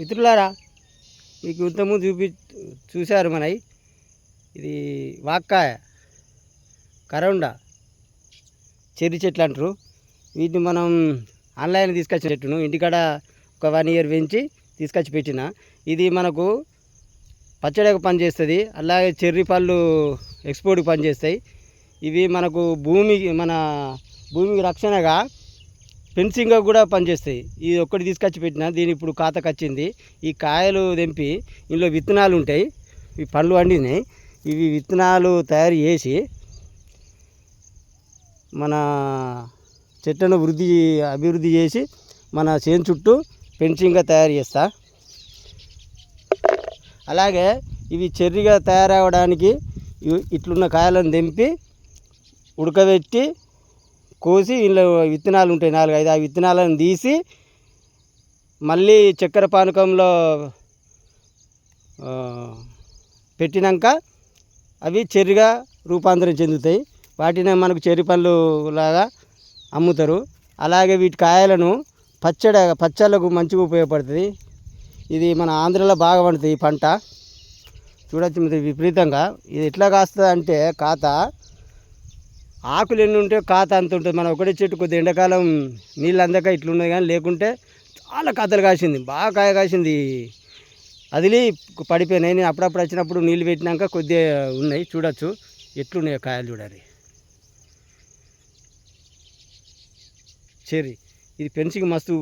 మిత్రులారా మీకు ఇంతకుముందు చూపి చూశారు మనవి. ఇది వాక్కాయ కరౌండ చెర్రి చెట్లు అంటారు. వీటిని మనం ఆన్లైన్ తీసుకొచ్చిన చెట్టును ఇంటికాడ ఒక వన్ ఇయర్ పెంచి తీసుకొచ్చి పెట్టిన. ఇది మనకు పచ్చడికి పనిచేస్తుంది. అలాగే చెర్రీ పళ్ళు ఎక్స్పోర్ట్కి పనిచేస్తాయి. ఇవి మనకు భూమికి మన భూమికి రక్షణగా ఫెన్సింగ్గా కూడా పనిచేస్తాయి. ఇది ఒక్కటి తీసుకొచ్చి పెట్టిన దీని ఇప్పుడు కాతకొచ్చింది వచ్చింది ఈ కాయలు తెంపి ఇందులో విత్తనాలు ఉంటాయి. ఈ పండ్లు వండినాయి ఇవి విత్తనాలు తయారు చేసి మన చెట్లను వృద్ధి అభివృద్ధి చేసి మన చేను చుట్టూ ఫెన్సింగ్గా తయారు చేస్తా. అలాగే ఇవి చెర్రిగా తయారవడానికి ఇట్లున్న కాయలను తెంపి ఉడకబెట్టి కోసి ఇందులో విత్తనాలు ఉంటాయి నాలుగు ఐదు ఆ విత్తనాలను తీసి మళ్ళీ చక్కెర పానకంలో పెట్టినాక అవి చెర్రిగా రూపాంతరం చెందుతాయి. వాటిని మనకు చెర్రి పళ్ళు లాగా అమ్ముతారు. అలాగే వీటి కాయలను పచ్చడ పచ్చళ్ళకు మంచిగా ఉపయోగపడుతుంది. ఇది మన ఆంధ్రలో బాగా పండుతుంది ఈ పంట. చూడొచ్చు విపరీతంగా. ఇది ఎట్లా కాస్తుంది అంటే కాత ఆకులు ఎన్ని ఉంటే కాత అంత ఉంటుంది. మనం ఒకటే చెట్టు కొద్ది ఎండాకాలం నీళ్ళు అందక ఇట్లున్నది కానీ లేకుంటే చాలా కాతలు కాసింది. బాగా కాయ కాసింది. అదిలి పడిపోయినాయి. నేను అప్పుడప్పుడు వచ్చినప్పుడు నీళ్ళు పెట్టినాక కొద్దిగా ఉన్నాయి. చూడొచ్చు. ఎట్లున్నాయో కాయలు చూడాలి. చెర్రీ. ఇది పెన్సింగ్ మస్తు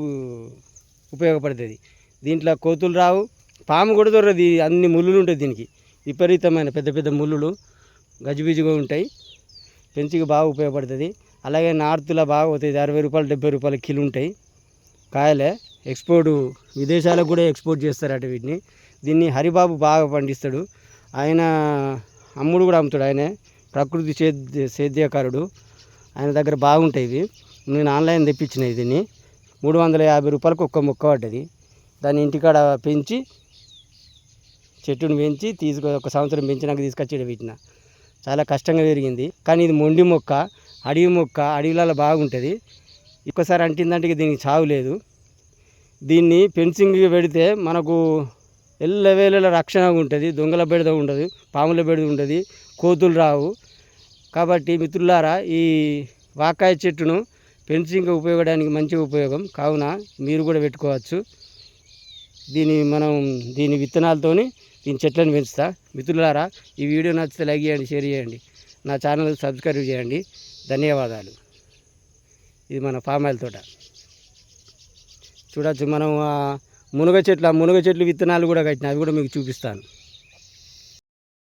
ఉపయోగపడుతుంది. దీంట్లో కోతులు రావు. పాము కూడా దొరకదు. అన్ని ముళ్ళులు ఉంటాయి దీనికి. విపరీతమైన పెద్ద పెద్ద ముళ్ళులు గజిబిజిగా ఉంటాయి. పెంచికి బాగా ఉపయోగపడుతుంది. అలాగే నార్త్లో బాగా పోతుంది అరవై రూపాయలు డెబ్బై రూపాయలు కిలో ఉంటాయి. కాయలే ఎక్స్పోర్ట్ విదేశాలకు కూడా ఎక్స్పోర్ట్ చేస్తారట వీటిని. దీన్ని హరిబాబు బాగా పండిస్తాడు. ఆయన అమ్ముడు కూడా అమ్ముతాడు. ఆయనే ప్రకృతి సేద్య సేద్యకారుడు. ఆయన దగ్గర బాగుంటాయి ఇవి. నేను ఆన్లైన్ తెప్పించిన దీన్ని మూడు వందల యాభై రూపాయలకు ఒక్క మొక్క పడ్డది. దాన్ని ఇంటికాడ పెంచి చెట్టును పెంచి తీసుకు ఒక సంవత్సరం పెంచినాక తీసుకొచ్చి వీటిని. చాలా కష్టంగా పెరిగింది. కానీ ఇది మొండి మొక్క అడవి మొక్క అడవిలలో బాగుంటుంది. ఒక్కసారి అంటిందంటే దీనికి చావు లేదు. దీన్ని ఫెన్సింగ్ పెడితే మనకు ఎల్లవేళల రక్షణ ఉంటుంది. దొంగల బెడద ఉండదు పాముల బెడద ఉండదు కోతులు రావు. కాబట్టి మిత్రులారా ఈ వాకాయ చెట్టును ఫెన్సింగ్ ఉపయోగడానికి మంచి ఉపయోగం. కావున మీరు కూడా పెట్టుకోవచ్చు. దీని మనం దీని విత్తనాలతోని నేను చెట్లను పెంచుతా. మిత్రులారా ఈ వీడియో నచ్చితే లైక్ చేయండి షేర్ చేయండి. నా ఛానల్ సబ్స్క్రైబ్ చేయండి. ధన్యవాదాలు. ఇది మన పామ్ ఆయిల్ తోట. చూడవచ్చు మనం మునగ చెట్లు ఆ మునగ చెట్లు విత్తనాలు కూడా కట్టిన అవి కూడా మీకు చూపిస్తాను.